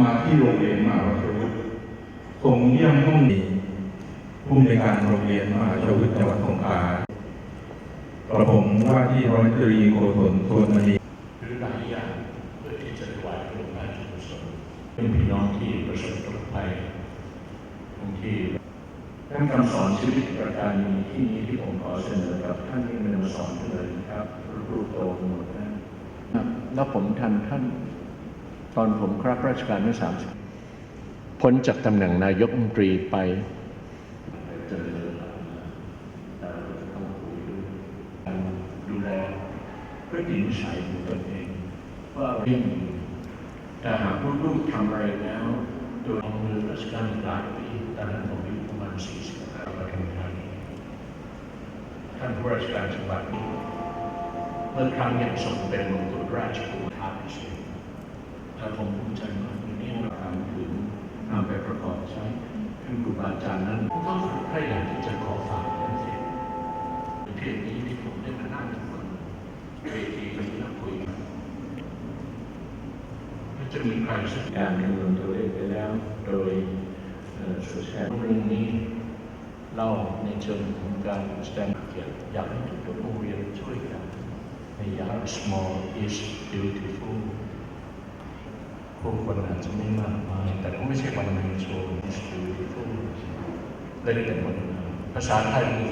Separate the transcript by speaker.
Speaker 1: มาที่โรงเรียนมหาวิทยาลัยทรงเยี่ยมห้องนี้ผู้อำนวยการโรงเรียนมหาวิทยาลัยจังหวัดสงขลากระผมว่าที่ร้อยตรีโกศลโทนมณี
Speaker 2: หรือหลายอย่างเพื่อที่จะถวายพระองค์ราชกุศลเป็นพี่น้องที่ประสบทุกภัยบางทีท่านคำสอนชีวิตประการนี้ที่นี้ที่ผมขอเสนอกับท่านที่เป็นมาสอนเลยนะครับรูปโตหมดนะแล้วผมทันท่าน ตอนผมครับราชการเมื่อสามสิบพ้นจากตำแหน่งนายกรัฐมนตรีไปจริญแต่เราต้องคุยด้วยการดูแลพฤตินิสัยของตนเอง ว่าเรื่องแต่หากลูกๆทำอะไรแล้วโดยมือราชการหลายปีตอนนั้นผมอายุประมาณสี่สิบห้าปทุมธานีท่านผู้ราชการจังหวัดนี้เมื่อครั้งยังทรงเป็นมงกุฎราชกุฎาภิเษกแต่ ผมภูมิใจมากวันนี้เราทำถึงนำไปประกอบใช้ท่านครูบาอาจารย์นั้นก็พยายามที่จะขอฝากท่นเสร็จเพียงนี้ที่ผมได้มานั่งฟังเวทีนี้เราคุยกันมันจะมีใครสักการคำนวณตัวเลขไปแล้ว โดยสุดแทนเรื่องนี้เล่าในเชิงของการแสดงเกียรติอยากให้ทุกๆโรงเรียนช่วยกันในยาม small is beautiful ผู้คนอาจจะไม่มากมาย แต่ก็ไม่ใช่วันนึงโชว์ is beautiful เล่นแต่วันภาษาไทย